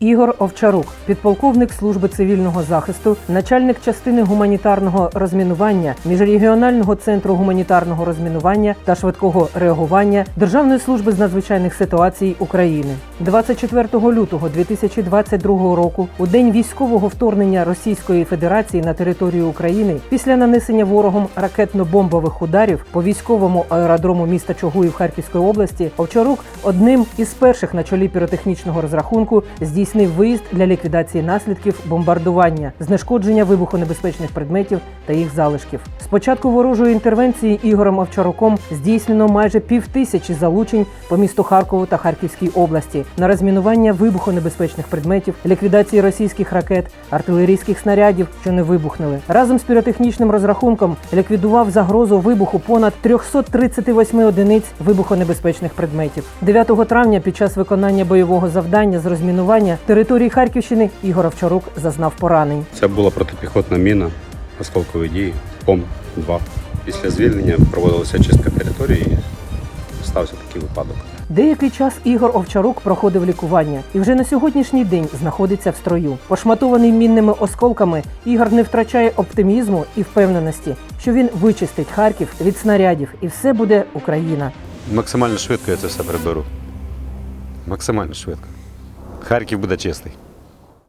Ігор Овчарук, підполковник служби цивільного захисту, начальник частини гуманітарного розмінування міжрегіонального центру гуманітарного розмінування та швидкого реагування Державної служби з надзвичайних ситуацій України. 24 лютого 2022 року, у день військового вторгнення Російської Федерації на територію України, після нанесення ворогом ракетно-бомбових ударів по військовому аеродрому міста Чугуїв Харківської області, Овчарук одним із перших на чолі піротехнічного розрахунку здійснив виїзд для ліквідації наслідків бомбардування, знешкодження вибухонебезпечних предметів та їх залишків. З початку ворожої інтервенції Ігорем Овчаруком здійснено майже півтисячі залучень по місту Харкову та Харківській області на розмінування вибухонебезпечних предметів, ліквідації російських ракет, артилерійських снарядів, що не вибухнули. Разом з піротехнічним розрахунком ліквідував загрозу вибуху понад 338 одиниць вибухонебезпечних предметів. 9 травня під час виконання бойового завдання з розмінування території Харківщини Ігор Овчарук зазнав поранень. Це була протипіхотна міна осколкової дії ПОМ-2. Після звільнення проводилася чистка території стався такий випадок. Деякий час Ігор Овчарук проходив лікування і вже на сьогоднішній день знаходиться в строю. Пошматований мінними осколками, Ігор не втрачає оптимізму і впевненості, що він вичистить Харків від снарядів, і все буде Україна. Максимально швидко я це все приберу. Максимально швидко. Харків буде чистий.